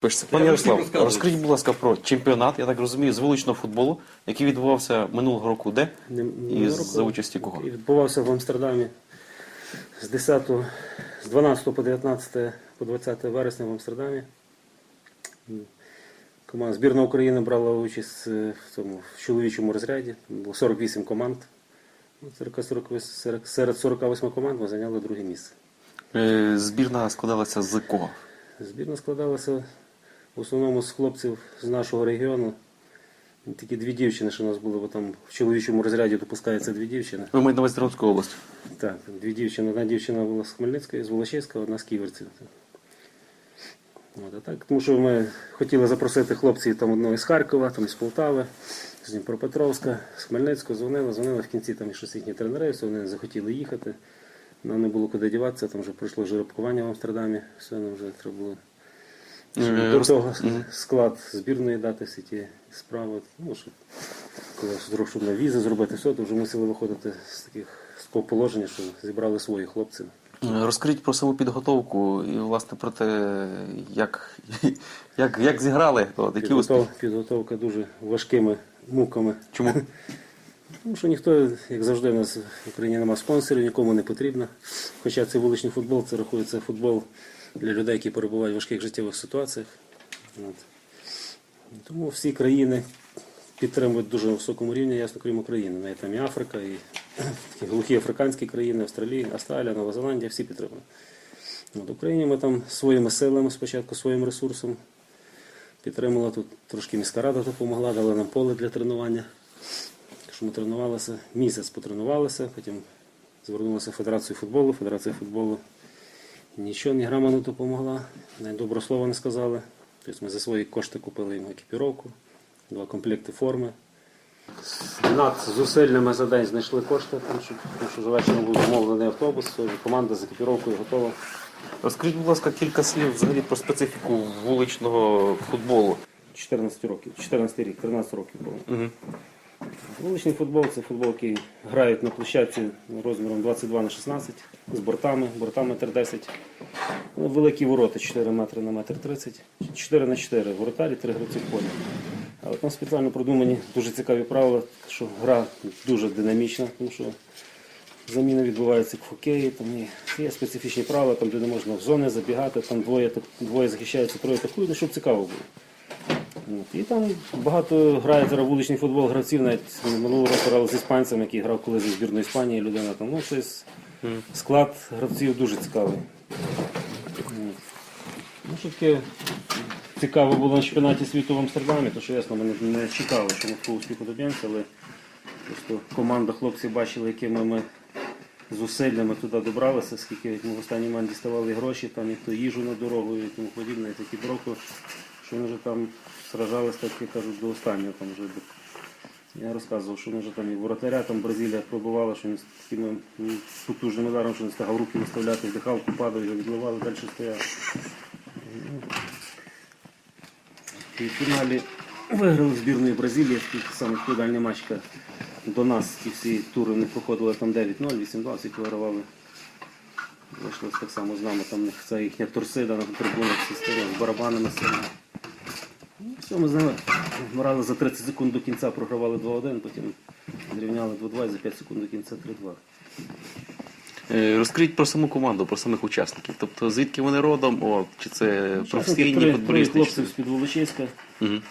Пишеться. Пане Ярослав, розкажіть, будь ласка, про чемпіонат, я так розумію, з вуличного футболу, який відбувався минулого року де? Не- І року за участі кого? І відбувався в Амстердамі з 10, з 12 по 19 по 20 вересня в Амстердамі. Команда збірна України брала участь е, в цьому в чоловічому розряді. Було 48 команд. Ну, Серед 48 серед 48 команд ми зайняли друге місце. Е, Збірна складалася з кого? Збірна складалася в основному з хлопців з нашого регіону. Тільки дві дівчини, що у нас були, бо там в чоловічому розряді допускається дві дівчини. Ви маєте на увазі область. Так, дві дівчини. Одна дівчина була з Хмельницької, з Волочиська, одна з Ківерців. От, а так, тому що ми хотіли запросити хлопців там одного із Харкова, там із Полтави, з Дніпропетровська, з Хмельницького, дзвонили, дзвонили в кінці там щось їхні тренери, все, вони захотіли їхати. Нам не було куди діватися, там вже пройшло жеребкування в Амстердамі, все, нам вже треба було. До того склад збірної дати всі ті справи. Ну, щоб, коли зробив, щоб на візи зробити все, то вже мусили виходити з таких з того положення, що зібрали свої хлопці. Е, Розкажіть про саму підготовку і, власне, про те, як, як, як зіграли, от, які успіхи. Підготовка дуже важкими муками. Чому? Тому що ніхто, як завжди, у нас в Україні немає спонсорів, нікому не потрібно. Хоча це вуличний футбол, це рахується футбол для людей, які перебувають в важких життєвих ситуаціях. От. Тому всі країни підтримують дуже високому рівні, ясно, крім України. Навіть там і Африка, і такі глухі африканські країни, Австралія, Австралія, Нова Зеландія, всі підтримують. От, Україні ми там своїми силами, спочатку своїм ресурсом підтримала тут трошки міська рада допомогла, дала нам поле для тренування. Що ми тренувалися, місяць потренувалися, потім звернулися в Федерацію футболу. Федерація футболу нічого, ні грама не допомогла, навіть доброго слова не сказали. Тобто ми за свої кошти купили їм екіпіровку, два комплекти форми. Над зусиллями за день знайшли кошти, тому що, тому що вечором був замовлений автобус, команда з екіпіровкою готова. Розкажіть, будь ласка, кілька слів взагалі про специфіку вуличного футболу. 14 років, 14 рік, 13 років було. Угу. Вуличний футбол це футбол, який грають на площадці розміром 22 на 16 з бортами, бортами метр 10. Ну, Великі ворота 4 метри на метр 30, 4 на 4 воротарі, 3 гравці в полі. Але там спеціально продумані дуже цікаві правила, що гра дуже динамічна, тому що заміна відбувається в хокеї, там є специфічні правила, там, де не можна в зони забігати, там двоє, двоє захищаються, троє атакують, ну, щоб цікаво було. І там багато грає зараз вуличний футбол гравців, навіть минулого року грали з іспанцем, який грав колись зі збірної Іспанії, людина там. Ну, тобто склад гравців дуже цікавий. Ну, що таке цікаво було на чемпіонаті світу в Амстердамі, то що ясно, ми не, чекали, що ми такого успіху доб'ємося, але просто команда хлопців бачили, якими ми зусиллями туди добралися, скільки ми в останній момент діставали гроші, там і їжу на дорогу і тому подібне, і такі дроки, що вони вже там сражались, так як кажуть, до останнього. Там вже я розказував, що вони вже там і воротаря там Бразилія пробувала, що він з такими м, потужним ударом, що не встигав руки виставляти, вдихалку падав, його відливали, далі стояв. І в фіналі виграли збірної Бразилії, самий відповідальний матч. яка До нас ті всі тури не проходили там 9-0, 8-2, всі вигравали. Вийшли так само з нами, там це їхня торсида на трибунах всі стояли з барабанами сильно. Ну, все, ми з ними грали за 30 секунд до кінця, програвали 2-1, потім зрівняли 2-2 і за 5 секунд до кінця 3-2. Е, Розкажіть про саму команду, про самих учасників. Тобто, звідки вони родом, от, чи це професійні Три- Три хлопців з-під Волочиська, Мгм.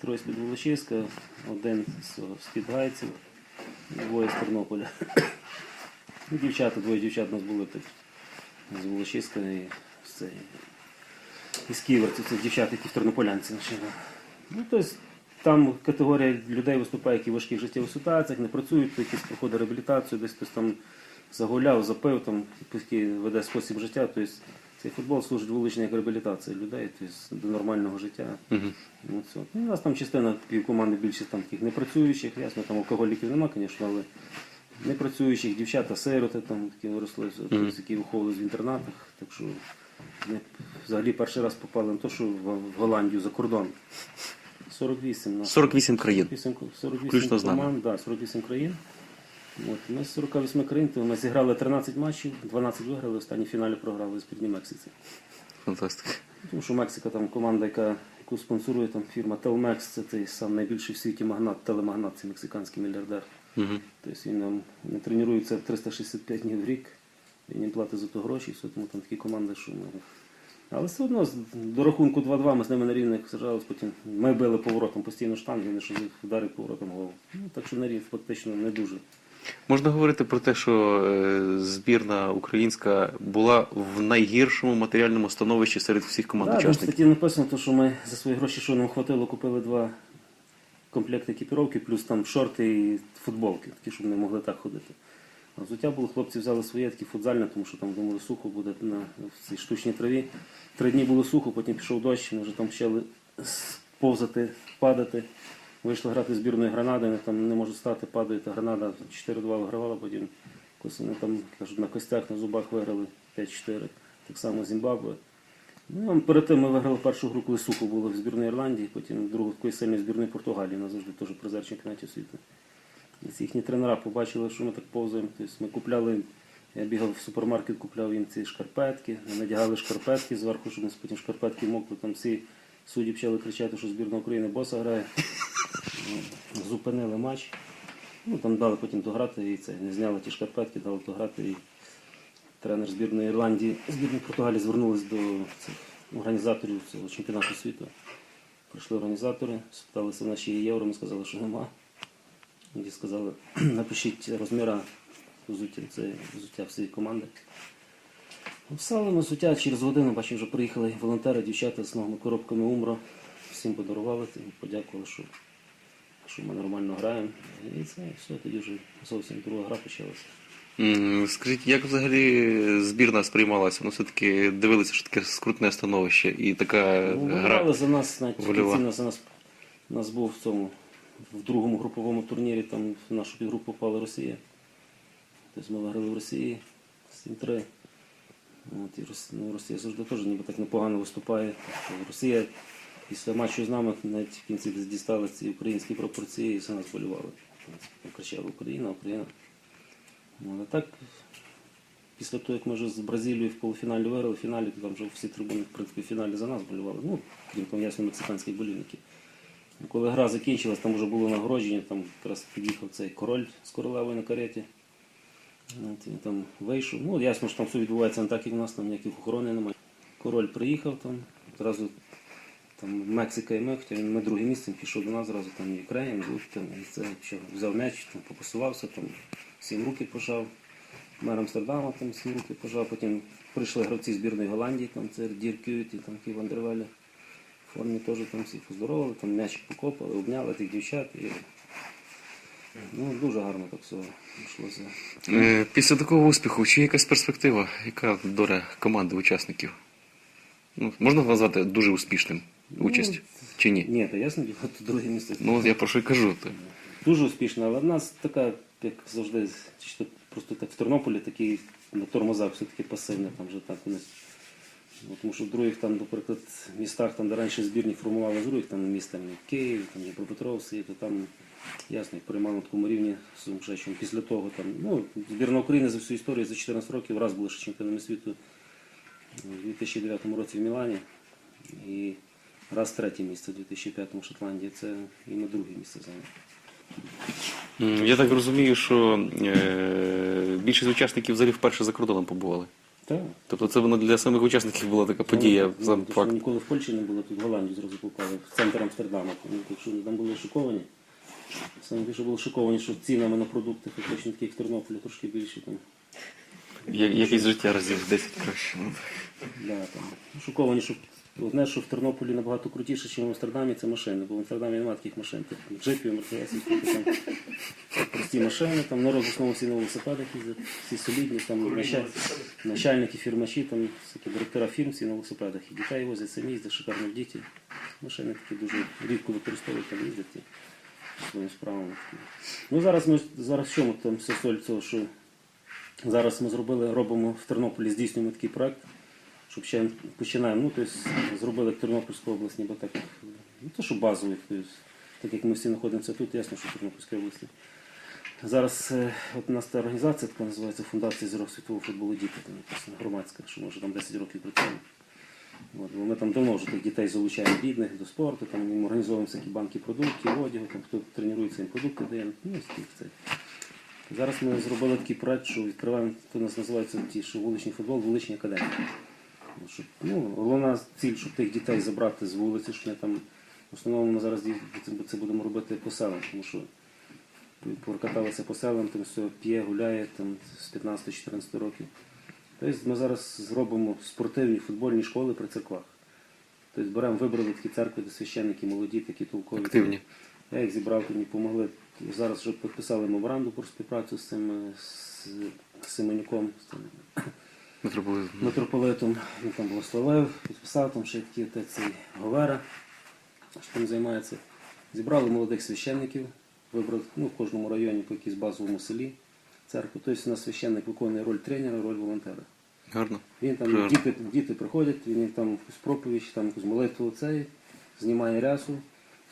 троє з-під Волочиська, один з- з-під Гайців, двоє з Тернополя. Дівчата, двоє дівчат у нас були тут з Волочиська і з, із Ківерців, це дівчата, які в Тернополянці навчили. Ну, тобто, там категорія людей виступає, які в важких життєвих ситуаціях, не працюють, то якісь проходить реабілітацію, десь хтось там загуляв, запив, там, веде спосіб життя. Тобто, цей футбол служить вуличній як реабілітація людей тобто, до нормального життя. Мгм. Ну, це. Ну, у нас там частина півкоманди більшість там таких непрацюючих, ясно, там алкоголіків нема, звісно, але непрацюючих, дівчата, сироти там такі виросли, тобто, які виховувались в інтернатах. Так що ми взагалі перший раз попали не то, що в Голландію за кордон. 48 нас. 48 країн. 48, 48 Включно з нами. команд, да, 48 країн. От, ми з 48 країн, то ми зіграли 13 матчів, 12 виграли, останній фіналі програли з Мексиці. Фантастика. Тому що Мексика там команда, яка, яку спонсорує там фірма Telmex, це той сам найбільший в світі магнат, телемагнат, це мексиканський мільярдер. Угу. Тобто він нам не тренується 365 днів в рік, він їм платить за то гроші, все, тому там такі команди, що ми. Але все одно до рахунку 2-2 ми з ними на рівних сражались, потім ми били поворотом постійно штанги, вони що вдарив поворотом голову. Ну, так що на рівні фактично не дуже. Можна говорити про те, що е, збірна українська була в найгіршому матеріальному становищі серед всіх команд Да, там в статті написано, то, що ми за свої гроші, що нам хватило, купили два комплекти екіпіровки, плюс там шорти і футболки, такі, щоб не могли так ходити. Взуття було, хлопці взяли своє, такі футзальне, тому що там думали, сухо буде на в цій штучній траві. Три дні було сухо, потім пішов дощ, ми вже там почали повзати, падати. Вийшли грати збірною гранадою, там не можуть стати, падають, а гранада 4-2 вигравала, потім вони там кажуть, на костях, на зубах виграли 5-4. Так само Зімбабве. Ну, перед тим ми виграли першу гру, коли сухо було в збірній Ірландії, потім другу такої сильної збірної Португалії, у нас завжди теж призер чемпіонатів світу. І їхні тренера побачили, що ми так повзаємо. Тобто ми купляли, я бігав в супермаркет, купляв їм ці шкарпетки, надягали шкарпетки зверху, щоб потім шкарпетки мокли. Там всі судді почали кричати, що збірна України боса грає. Ну, Зупинили матч. Ну, там дали потім дограти і це. Не зняли ті шкарпетки, дали дограти. І тренер збірної Ірландії, збірної Португалії звернулись до цих організаторів цього чемпіонату світу. Прийшли організатори, спиталися наші євро, ми сказали, що нема. Тоді сказали, напишіть розміри взуття, це взуття всієї команди. Вписали ми взуття через годину, бачив, вже приїхали волонтери, дівчата з новими коробками Умро. Всім подарували, тим подякували, що, що ми нормально граємо. І це все, тоді вже зовсім друга гра почалася. Скажіть, як взагалі збірна сприймалася? Ну, все-таки дивилися, що таке скрутне становище і така Ну, гра. За нас, навіть нас, за нас, нас був в цьому в другому груповому турнірі, там в нашу підгрупу попала Росія. Тобто ми виграли в Росії 7-3. От, і ну, Росія завжди теж ніби так непогано виступає. Тобто Росія після матчу з нами навіть в кінці десь дістали ці українські пропорції і за нас болювали. Кричали Україна, Україна. Ну, а так, після того, як ми вже з Бразилією в полуфіналі виграли, в фіналі, то там вже всі трибуни, в принципі, в фіналі за нас болювали. Ну, крім ясно мексиканських болівників. Ну, Коли гра закінчилась, там вже було нагородження, там якраз під'їхав цей король з королевою на кареті. От, там вийшов. Ну, ясно, що там все відбувається не так, як в нас, там ніяких охорони немає. Король приїхав там, зразу там Мексика і ми, хоча він ми друге місце, пішов до нас, зразу там і Україн, тут, там, і це, що, взяв м'яч, там, попасувався, там, всім руки пожав. Мер Амстердама там всім руки пожав, потім прийшли гравці збірної Голландії, там це Дір Кюйт і там Кі Вандервелі. В формі теж там всіх поздоровали, там м'ячик покопали, обняли тих дівчат. І... Ну, дуже гарно так все йшлося. Е, Після такого успіху, чи є якась перспектива? Яка доля команди учасників? Ну, можна назвати дуже успішним участь? Чи ні? Ні, то ясно, тут друге місце. Ну, я про що й кажу. То. Дуже успішна, але в нас така, як завжди, просто так в Тернополі такий на тормозах все-таки пасивне, там вже так вони. Ну, Тому що в других там, наприклад, містах, там, де раніше збірні формували з других там міст, там Київ, там Дніпропетровський, то там ясно, їх приймали на такому рівні сумасшедшому. Після того там, ну, збірна України за всю історію за 14 років раз були ще чемпіонами світу у 2009 році в Мілані. І раз третє місце у 2005 в Шотландії. Це і ми друге місце зайняли. Я так розумію, що е, більшість учасників взагалі вперше за кордоном побували. Так. Тобто це воно для самих учасників була така подія, Ну, сам ну, факт. Ніколи в Польщі не було, тут в Голландію зразу попали, в центр Амстердама. Якщо там були шоковані. Саме більше були шоковані, що цінами на продукти фактично таких Тернополя в Тернополі, трошки більші. Там. Я- якісь життя разів 10 краще. Ну, Да, там. Шоковані, що одне, що в Тернополі набагато крутіше, ніж в Амстердамі, це машини, бо в Амстердамі немає таких машин, тих джипів, мерседесів, тільки там прості машини, там народ в основному всі на велосипедах їздять, всі солідні, там началь... начальники, фірмачі, там всякі директора фірм всі на велосипедах. І дітей возять самі їздять, шикарно в діті. Машини такі дуже рідко використовують, там їздять і своїми справами. такі. Ну зараз ми зараз в чому там все соль цього, що зараз ми зробили, робимо в Тернополі, здійснюємо такий проект щоб ще починаємо. Ну, тобто, зробили Тернопільську область, ніби так, ну, то, що базовий, тобто, так як ми всі знаходимося тут, ясно, що в Тернопільській області. Зараз е, от у нас та організація така називається Фундація зірок світового футболу діти, там написано громадська, що ми вже там 10 років працюємо. От, бо ми там давно вже тих дітей залучаємо бідних до спорту, там їм організовуємо всякі банки продуктів, одягу, там хто тренується, їм продукти дає. Ну, тих це. Зараз ми зробили такий проект, що відкриваємо, то нас називається ті, що вуличний футбол, вуличні академії. Ну, Щоб, ну, головна ціль, щоб тих дітей забрати з вулиці, щоб вони там, в основному ми зараз це, будемо робити по селам, тому що прокаталися по селам, там все п'є, гуляє там, з 15-14 років. Тобто ми зараз зробимо спортивні футбольні школи при церквах. Тобто беремо, вибрали такі церкви, де священники молоді, такі толкові. Активні. Я їх зібрав, мені допомогли. Зараз вже підписали меморандум про співпрацю з цим з Семенюком, з цим Митрополит. митрополитом. Він там благословив, підписав там ще та цей Говера, що там займається. Зібрали молодих священників, вибрали ну, в кожному районі по якійсь базовому селі церкву. Тобто у нас священник виконує роль тренера, роль волонтера. Гарно. Він там Гарно. діти, діти приходять, він їх там якусь проповідь, там якусь молитву цей, знімає рясу,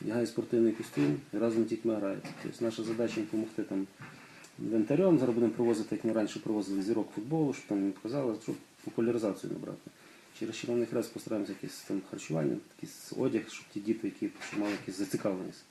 вдягає спортивний костюм і разом з дітьми грають. Тобто наша задача допомогти там інвентарем. Зараз будемо привозити, як ми раніше привозили зірок футболу, щоб там не показали, щоб популяризацію набрати. Через Червоний Хрест постараємося якесь там харчування, якийсь одяг, щоб ті діти, які мали якісь зацікавленість.